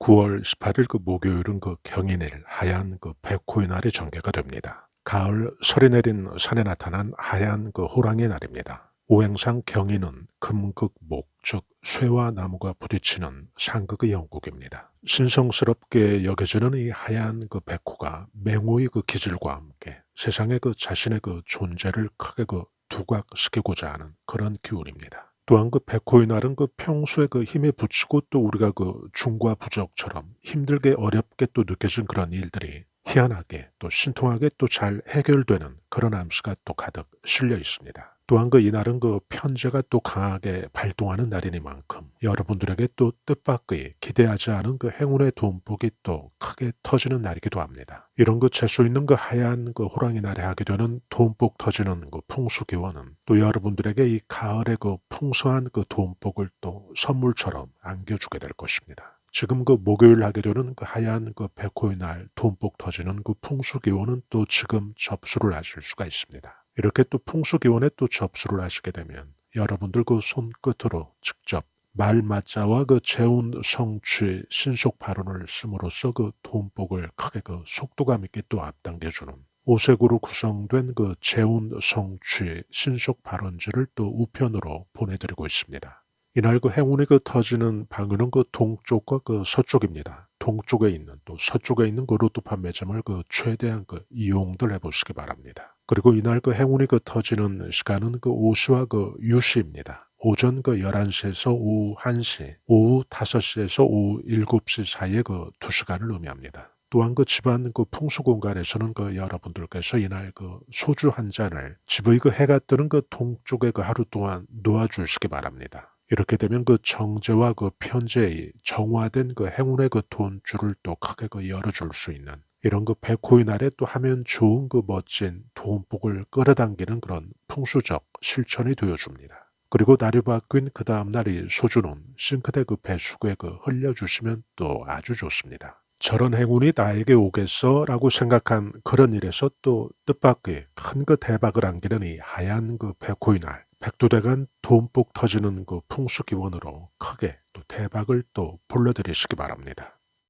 9월 18일 그 목요일은 그 경인일 하얀 그 백호의 날이 전개가 됩니다. 가을 설이 내린 산에 나타난 하얀 그 호랑이 날입니다. 오행상 경인은 금극 목 즉 쇠와 나무가 부딪히는 상극의 영국입니다. 신성스럽게 여겨지는 이 하얀 그 백호가 맹호의 그 기질과 함께 세상에 그 자신의 그 존재를 크게 그 두각시키고자 하는 그런 기운입니다. 또한 그 백호의 날은 그 평소에 그 힘에 부치고 또 우리가 그 중과 부적처럼 힘들게 어렵게 또 느껴진 그런 일들이 희한하게 또 신통하게 또 잘 해결되는 그런 암시가 또 가득 실려 있습니다. 또한 그 이날은 그 편제가 또 강하게 발동하는 날이니만큼 여러분들에게 또 뜻밖의 기대하지 않은 그 행운의 돈복이 또 크게 터지는 날이기도 합니다. 이런 그 재수 있는 그 하얀 그 호랑이 날에 하게 되는 돈복 터지는 그 풍수 기원은 또 여러분들에게 이 가을의 그 풍성한 그 돈복을 또 선물처럼 안겨주게 될 것입니다. 지금 그 목요일 하게 되는 그 하얀 그 백호의 날 돈복 터지는 그 풍수 기원은 또 지금 접수를 하실 수가 있습니다. 이렇게 또 풍수 기원에 또 접수를 하시게 되면 여러분들 그 손끝으로 직접 말맞자와 그 재운 성취 신속 발언을 씀으로써 그 돈복을 크게 그 속도감 있게 또 앞당겨주는 오색으로 구성된 그 재운 성취 신속 발언지를 또 우편으로 보내드리고 있습니다. 이날 그 행운이 그 터지는 방은 그 동쪽과 그 서쪽입니다. 동쪽에 있는 또 서쪽에 있는 그 로또 판매점을 그 최대한 그 이용들 해보시기 바랍니다. 그리고 이날 그 행운이 그 터지는 시간은 그 오시와 그 유시입니다. 오전 그 11시에서 오후 1시, 오후 5시에서 오후 7시 사이에 그 2시간을 의미합니다. 또한 그 집안 그 풍수 공간에서는 그 여러분들께서 이날 그 소주 한 잔을 집의 그 해가 뜨는 그 동쪽에 그 하루 동안 놓아 주시기 바랍니다. 이렇게 되면 그 정제와 그 편제의 정화된 그 행운의 그 돈줄을 또 크게 그 열어줄 수 있는 이런 그 백호의 날에 또 하면 좋은 그 멋진 돈복을 끌어당기는 그런 풍수적 실천이 되어줍니다. 그리고 날이 바뀐 그 다음 날이 소주는 싱크대 그 배수구에 그 흘려주시면 또 아주 좋습니다. 저런 행운이 나에게 오겠어 라고 생각한 그런 일에서 또 뜻밖의 큰 그 대박을 안기는 이 하얀 그 백호의 날 백두대간 돈복 터지는 그 풍수 기원으로 크게 또 대박을 또 불러드리시기 바랍니다.